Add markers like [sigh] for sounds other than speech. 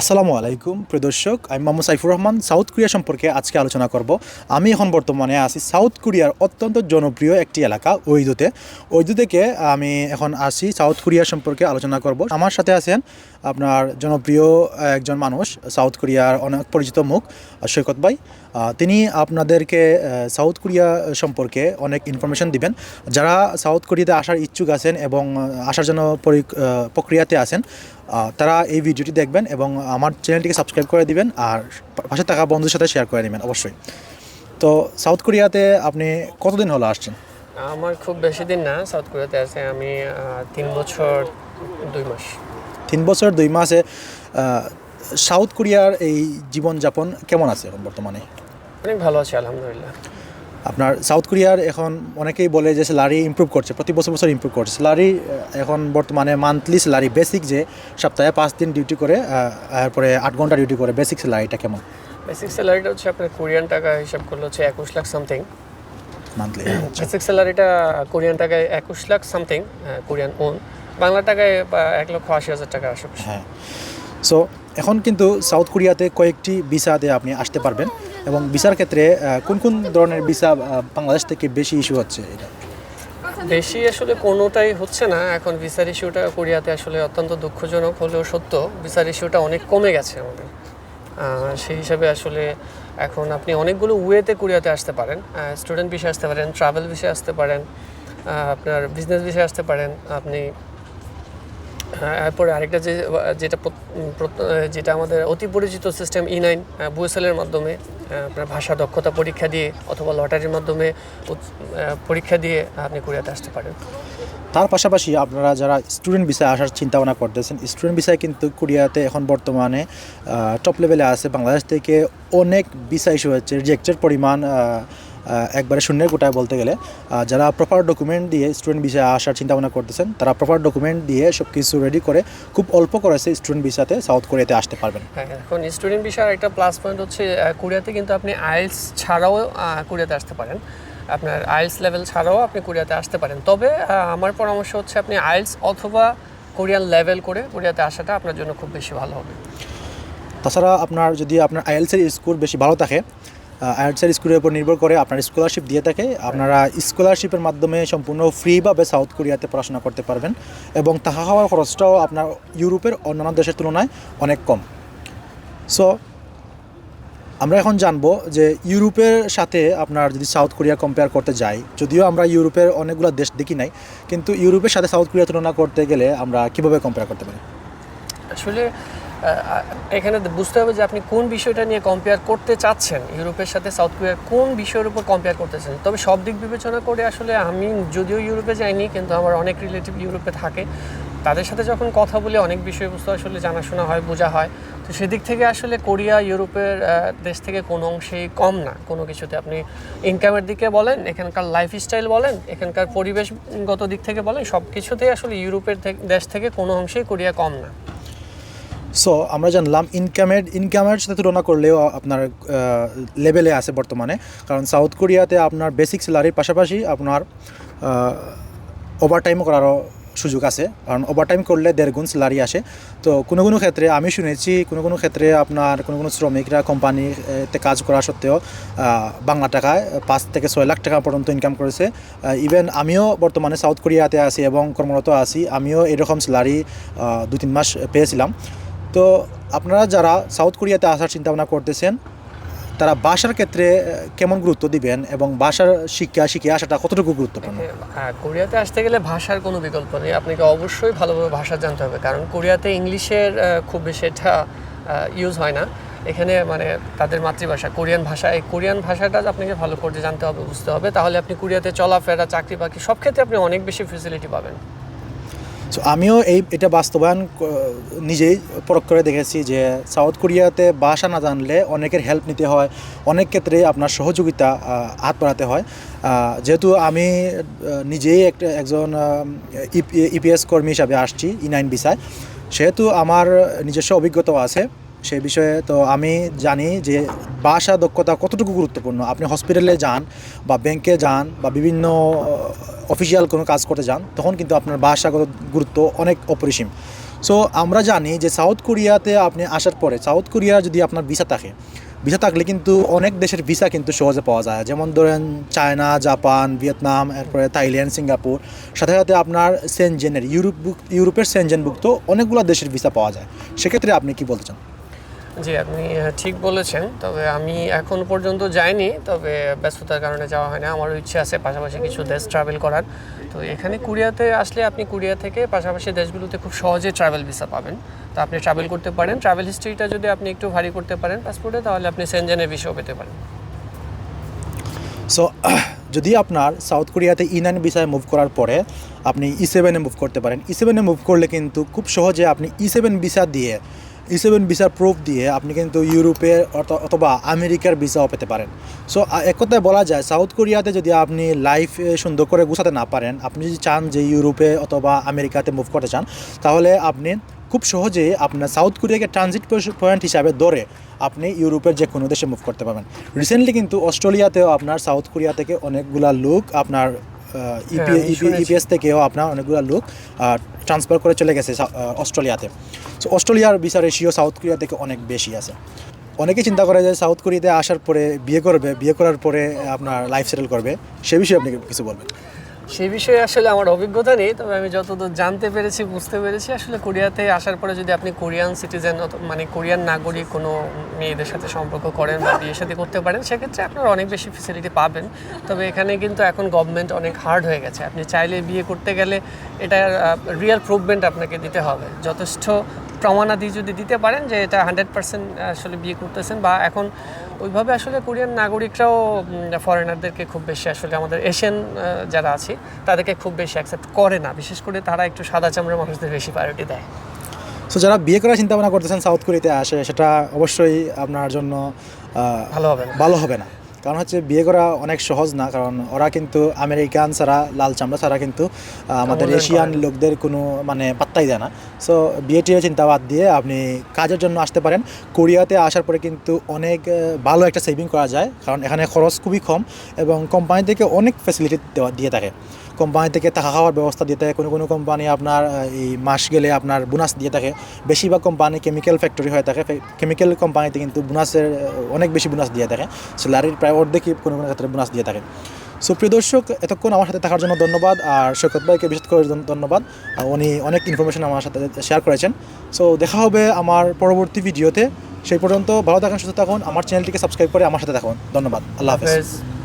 আসসালামু আলাইকুম, প্রিয় দর্শক। আমি মোহাম্মদ সাইফুর রহমান, সাউথ কোরিয়া সম্পর্কে আজকে আলোচনা করব। আমি এখন বর্তমানে আছি সাউথ কোরিয়ার অত্যন্ত জনপ্রিয় একটি এলাকা, ওইদুতে। ওইদু থেকে আমি এখন আসি সাউথ কোরিয়া সম্পর্কে আলোচনা করব। আমার সাথে আছেন আপনার জনপ্রিয় একজন মানুষ, সাউথ কোরিয়ার অনেক পরিচিত মুখ, সৈকত ভাই। তিনি আপনাদেরকে সাউথ কোরিয়া সম্পর্কে অনেক ইনফরমেশন দিবেন। যারা সাউথ কোরিয়াতে আসার ইচ্ছুক আছেন এবং আসার জন্য প্রক্রিয়াতে আছেন তারা এই ভিডিওটি দেখবেন এবং আমার চ্যানেলটিকে সাবস্ক্রাইব করে দিবেন আর পাশে থাকা বন্ধুর সাথে শেয়ার করে নেবেন অবশ্যই। তো সাউথ কোরিয়াতে আপনি কতদিন হলো আসছেন? আমার খুব বেশি দিন না সাউথ কোরিয়াতে আছে আমি তিন বছর দুই মাস। তিন বছর দুই মাসে সাউথ কোরিয়ার এই জীবনযাপন কেমন আছে এখন বর্তমানে? অনেক ভালো আছে আলহামদুলিল্লাহ। আপনার সাউথ কোরিয়ার এখন অনেকেই বলে যে স্যালারি ইমপ্রুভ করছে প্রতি বছর বছর ইমপ্রুভ করছে। স্যালারি এখন বর্তমানে মান্থলি স্যালারি বেসিক যে সপ্তাহে পাঁচ দিন ডিউটি করে তারপরে আট ঘণ্টা ডিউটি করে বেসিক স্যালারিটা কেমন? বেসিক স্যালারিটা হচ্ছে আপনার কোরিয়ান টাকা হিসাব করলে হচ্ছে একুশ লাখ সামথিং মান্থলি বেসিক স্যালারিটা কোরিয়ান টাকায় একুশ lakh something Korean won. Bangla টাকায় এক লক্ষ আশি হাজার টাকা আশেপাশে হ্যাঁ। সো এখন কিন্তু সাউথ কোরিয়াতে কয়েকটি ভিসাতে আপনি আসতে পারবেন। এবং ভিসার ক্ষেত্রে কোন কোন ধরনের ভিসা বাংলাদেশ থেকে বেশি ইস্যু হচ্ছে এটা? বেশি আসলে কোনোটাই হচ্ছে না। এখন ভিসার ইস্যুটা কোরিয়াতে আসলে অত্যন্ত দুঃখজনক হলেও সত্য ভিসার ইস্যুটা অনেক কমে গেছে আমাদের। সেই হিসাবে আসলে এখন আপনি অনেকগুলো ওয়েতে কোরিয়াতে আসতে পারেন। স্টুডেন্ট বিষয়ে আসতে পারেন, ট্রাভেল বিষয়ে আসতে পারেন আপনার বিজনেস বিষয়ে আসতে পারেন, আপনি এরপরে আরেকটা যে যেটা যেটা আমাদের অতি পরিচিত সিস্টেম ই নাইন বুয়েসেলের মাধ্যমে আপনার ভাষা দক্ষতা পরীক্ষা দিয়ে অথবা লটারির মাধ্যমে পরীক্ষা দিয়ে আপনি কোরিয়াতে আসতে পারেন। তার পাশাপাশি আপনারা যারা স্টুডেন্ট বিষয়ে আসার চিন্তা ভাবনা করতেছেন স্টুডেন্ট ভিসায় কিন্তু কোরিয়াতে এখন বর্তমানে টপ লেভেলে আছে। বাংলাদেশ থেকে অনেক বিষয় হচ্ছে রিজেক্টের পরিমাণ একবারে শূন্যের কোটায় বলতে গেলে যারা প্রপার ডকুমেন্ট দিয়ে স্টুডেন্ট ভিসায় আসার চিন্তা ভাবনা করতেছেন তারা প্রপার ডকুমেন্ট দিয়ে সব কিছু রেডি করে খুব অল্প করেছে স্টুডেন্ট ভিসাতে সাউথ কোরিয়াতে আসতে পারবেন। হ্যাঁ এখন স্টুডেন্ট বিষয়ের একটা প্লাস পয়েন্ট হচ্ছে কোরিয়াতে কিন্তু আপনি আইএলস ছাড়াও কোরিয়াতে আসতে পারেন। আপনার আইএলস লেভেল ছাড়াও আপনি কোরিয়াতে আসতে পারেন। তবে আমার পরামর্শ হচ্ছে আপনি আইএলস অথবা কোরিয়ান লেভেল করে কোরিয়াতে আসাটা আপনার জন্য খুব বেশি ভালো হবে। তাছাড়া আপনার যদি আপনার আইএলসের স্কোর বেশি ভালো থাকে আইএলসের স্কুলের উপর নির্ভর করে আপনার স্কলারশিপ দিয়ে থাকে। আপনারা স্কলারশিপের মাধ্যমে সম্পূর্ণ ফ্রিভাবে সাউথ কোরিয়াতে পড়াশোনা করতে পারবেন এবং তাহা হওয়ার খরচটাও আপনার ইউরোপের অন্যান্য দেশের তুলনায় অনেক কম। সো আমরা এখন জানব যে ইউরোপের সাথে আপনার যদি সাউথ কোরিয়া কম্পেয়ার করতে যাই, যদিও আমরা ইউরোপের অনেকগুলো দেশ দেখি নাই, কিন্তু ইউরোপের সাথে সাউথ কোরিয়া তুলনা করতে গেলে আমরা কীভাবে কম্পেয়ার করতে পারি? আসলে এখানে বুঝতে হবে যে আপনি কোন বিষয়টা নিয়ে কম্পেয়ার করতে চাচ্ছেন। ইউরোপের সাথে সাউথ কোরিয়ার কোন বিষয়ের উপর কম্পেয়ার করতেছেন তবে সব দিক বিবেচনা করে আসলে আমি যদিও ইউরোপে যাইনি, কিন্তু আমার অনেক রিলেটিভ ইউরোপে থাকে। তাদের সাথে যখন কথা বলে, অনেক বিষয়বস্তু আসলে জানাশোনা হয়, বোঝা হয়। তো সেদিক থেকে আসলে কোরিয়া, ইউরোপের দেশ থেকে কোনো অংশেই কম না। কোনো কিছুতে আপনি ইনকামের দিকে বলেন, এখানকার লাইফস্টাইল বলেন, এখানকার পরিবেশগত দিক থেকে বলেন সব কিছুতেই আসলে ইউরোপের দেশ থেকে কোনো অংশেই কোরিয়া কম না। সো আমরা জানলাম ইনকামের ইনকামের সাথে তুলনা করলেও আপনার লেভেলে আছে বর্তমানে। কারণ সাউথ কোরিয়াতে আপনার বেসিক স্যালারির পাশাপাশি আপনার ওভারটাইমও করারও সুযোগ আছে। কারণ ওভারটাইম করলে দেড় গুণ স্যালারি আসে। তো কোনো কোনো ক্ষেত্রে আমি শুনেছি, কোনো কোনো ক্ষেত্রে আপনার, কোনো কোনো শ্রমিকরা কোম্পানিতে কাজ করা সত্ত্বেও বাংলা টাকায় পাঁচ থেকে ছয় লাখ টাকা পর্যন্ত ইনকাম করেছে। ইভেন আমিও বর্তমানে সাউথ কোরিয়াতে আছি এবং কর্মরত আছি। আমিও এরকম স্যালারি দু তিন মাস পেয়েছিলাম। তো আপনারা যারা সাউথ কোরিয়াতে আসার চিন্তা ভাবনা করতেছেন, তারা ভাষার ক্ষেত্রে কেমন গুরুত্ব দিবেন এবং ভাষার শিক্ষা, শিখে আসাটা কতটুকু গুরুত্বপূর্ণ? হ্যাঁ কোরিয়াতে আসতে গেলে ভাষার কোনো বিকল্প নেই। আপনাকে অবশ্যই ভালোভাবে ভাষা জানতে হবে, কারণ কোরিয়াতে ইংলিশের খুব বেশি এটা ইউজ হয় না। এখানে মানে তাদের মাতৃভাষা, কোরিয়ান ভাষা, এই কোরিয়ান ভাষাটা আপনাকে ভালো করে জানতে হবে, বুঝতে হবে। তাহলে আপনি কোরিয়াতে চলাফেরা চাকরি বাকরি সব ক্ষেত্রে আপনি অনেক বেশি ফেসিলিটি পাবেন। সো আমিও এই, এটা বাস্তবায়ন নিজেই পরক করে দেখেছি যে সাউথ কোরিয়াতে ভাষা না জানলে অনেকের হেল্প নিতে হয়, অনেক ক্ষেত্রে আপনার সহযোগিতা হাত বাড়াতে হয়। যেহেতু আমি নিজেই একটা, একজন ইপিএস কর্মী হিসাবে আসছি ই নাইন বিসায় সেহেতু আমার নিজস্ব অভিজ্ঞতাও আছে। সেই বিষয়ে তো আমি জানি যে ভাষা দক্ষতা কতটুকু গুরুত্বপূর্ণ। আপনি হসপিটালে যান বা ব্যাংকে যান বা বিভিন্ন অফিসিয়াল কোনো কাজ করতে যান, তখন কিন্তু আপনার ভাষাগত গুরুত্ব অনেক অপরিসীম। সো আমরা জানি যে সাউথ কোরিয়াতে আপনি আসার পরে সাউথ কোরিয়া যদি আপনার ভিসা থাকে ভিসা থাকলে কিন্তু অনেক দেশের ভিসা কিন্তু সহজে পাওয়া যায়। যেমন ধরেন চায়না জাপান ভিয়েতনাম এরপরে থাইল্যান্ড সিঙ্গাপুর সাথে সাথে আপনার সেনজেনের ইউরোপ ইউরোপের সেনজেনভুক্ত অনেকগুলো দেশের ভিসা পাওয়া যায়। সেক্ষেত্রে আপনি কি বলতে চান? জি, আপনি ঠিক বলেছেন। তবে আমি এখন পর্যন্ত যাইনি, তবে ব্যস্ততার কারণে যাওয়া হয় না। আমারও ইচ্ছে আছে পাশাপাশি কিছু দেশ ট্রাভেল করার। তো এখানে কোরিয়াতে আসলে আপনি কোরিয়া থেকে পাশাপাশি দেশগুলোতে খুব সহজে ট্রাভেল ভিসা পাবেন। তো আপনি ট্রাভেল করতে পারেন। ট্রাভেল হিস্ট্রিটা যদি আপনি একটু ভারী করতে পারেন পাসপোর্টে তাহলে আপনি সেনজেনের ভিসাও পেতে পারেন। সো [clears throat] যদি আপনার সাউথ কোরিয়াতে ই নাইন ভিসায় মুভ করার পরে আপনি ই সেভেনে মুভ করতে পারেন। ই সেভেনে মুভ করলে কিন্তু খুব সহজে আপনি ই সেভেন ভিসা দিয়ে ই সেভেন ভিসার প্রুফ দিয়ে আপনি কিন্তু ইউরোপে অথ- অথবা আমেরিকার ভিসাও পেতে পারেন সো এক কথায় বলা যায় সাউথ কোরিয়াতে যদি আপনি লাইফ সুন্দর করে গুছাতে না পারেন, আপনি যদি চান যে ইউরোপে অথবা আমেরিকাতে মুভ করতে চান, তাহলে আপনি খুব সহজেই আপনার সাউথ কোরিয়াকে ট্রানজিট পয়েন্ট হিসাবে ধরে আপনি ইউরোপের যে কোনো দেশে মুভ করতে পারবেন রিসেন্টলি কিন্তু অস্ট্রেলিয়াতেও আপনার সাউথ কোরিয়া থেকে অনেকগুলা লোক আপনার। ইপিএস থেকেও আপনার অনেকগুলো লোক ট্রান্সফার করে চলে গেছে অস্ট্রেলিয়াতে। সো অস্ট্রেলিয়ার ভিসা রেশিও সাউথ কোরিয়া থেকে অনেক বেশি আছে। অনেকে চিন্তা করে যে সাউথ কোরিয়াতে আসার পরে বিয়ে করবে বিয়ে করার পরে আপনার লাইফ সেটেল করবে সে বিষয়ে আপনি কিছু বলবেন? সেই বিষয়ে আসলে আমার অভিজ্ঞতা নেই, তবে আমি যতদূর জানতে পেরেছি, বুঝতে পেরেছি, আসলে কোরিয়াতে আসার পরে যদি আপনি কোরিয়ান সিটিজেন মানে কোরিয়ান নাগরিক কোনো মেয়েদের সাথে সম্পর্ক করেন বা বিয়ের সাথে করতে পারেন, সেক্ষেত্রে আপনার অনেক বেশি ফেসিলিটি পাবেন। তবে এখানে কিন্তু এখন গভর্নমেন্ট অনেক হার্ড হয়ে গেছে। আপনি চাইলে বিয়ে করতে গেলে এটার রিয়েল প্রুভমেন্ট আপনাকে দিতে হবে। যথেষ্ট প্রমাণাদি যদি দিতে পারেন যে এটা হান্ড্রেড পার্সেন্ট আসলে বিয়ে করতেছেন বা এখন ওইভাবে আসলে কোরিয়ান নাগরিকরাও ফরেনারদেরকে খুব বেশি আসলে আমাদের এশিয়ান যারা আছে তাদেরকে খুব বেশি অ্যাকসেপ্ট করে না। বিশেষ করে তারা একটু সাদা চামড়ার মানুষদের বেশি প্রায়োরিটি দেয়। সো যারা বিয়ে করার চিন্তা ভাবনা করতেছেন সাউথ কোরিয়াতে আসে সেটা অবশ্যই আপনার জন্য ভালো হবে না। ভালো হবে না। কারণ হচ্ছে বিয়ে করা অনেক সহজ না কারণ ওরা কিন্তু আমেরিকান ছাড়া লাল চামড়া ছাড়া কিন্তু আমাদের এশিয়ান লোকদের কোনো মানে পাত্তাই দেয় না। সো বিয়ে টিয়ে চিন্তা বাদ দিয়ে আপনি কাজের জন্য আসতে পারেন। কোরিয়াতে আসার পরে কিন্তু অনেক ভালো একটা সেভিং করা যায় কারণ এখানে খরচ খুবই কম এবং কোম্পানি থেকে অনেক ফ্যাসিলিটি দেওয়া দিয়ে থাকে। কোম্পানি থেকে থাকা খাওয়ার ব্যবস্থা দিয়ে থাকে। কোনো কোনো কোম্পানি আপনার এই মাস গেলে আপনার বোনাস দিয়ে থাকে। বেশিরভাগ কোম্পানি কেমিক্যাল ফ্যাক্টরি হয়ে থাকে। কেমিক্যাল কোম্পানিতে কিন্তু বোনাসের অনেক বেশি বোনাস দিয়ে থাকে। স্যালারির প্রায় অর্ধেকই কোনো কোনো ক্ষেত্রে বোনাস দিয়ে থাকে। সো প্রিয় দর্শক, এতক্ষণ আমার সাথে থাকার জন্য ধন্যবাদ। আর সৈকত ভাইকে বিশেষ করে ধন্য- ধন্যবাদ। উনি অনেক ইনফরমেশন আমার সাথে শেয়ার করেছেন। সো দেখা হবে আমার পরবর্তী ভিডিওতে সেই পর্যন্ত ভালো থাকুন, সুস্থ থাকুন। আমার চ্যানেলটিকে সাবস্ক্রাইব করে আমার সাথে থাকুন। ধন্যবাদ। আল্লাহ হাফেজ।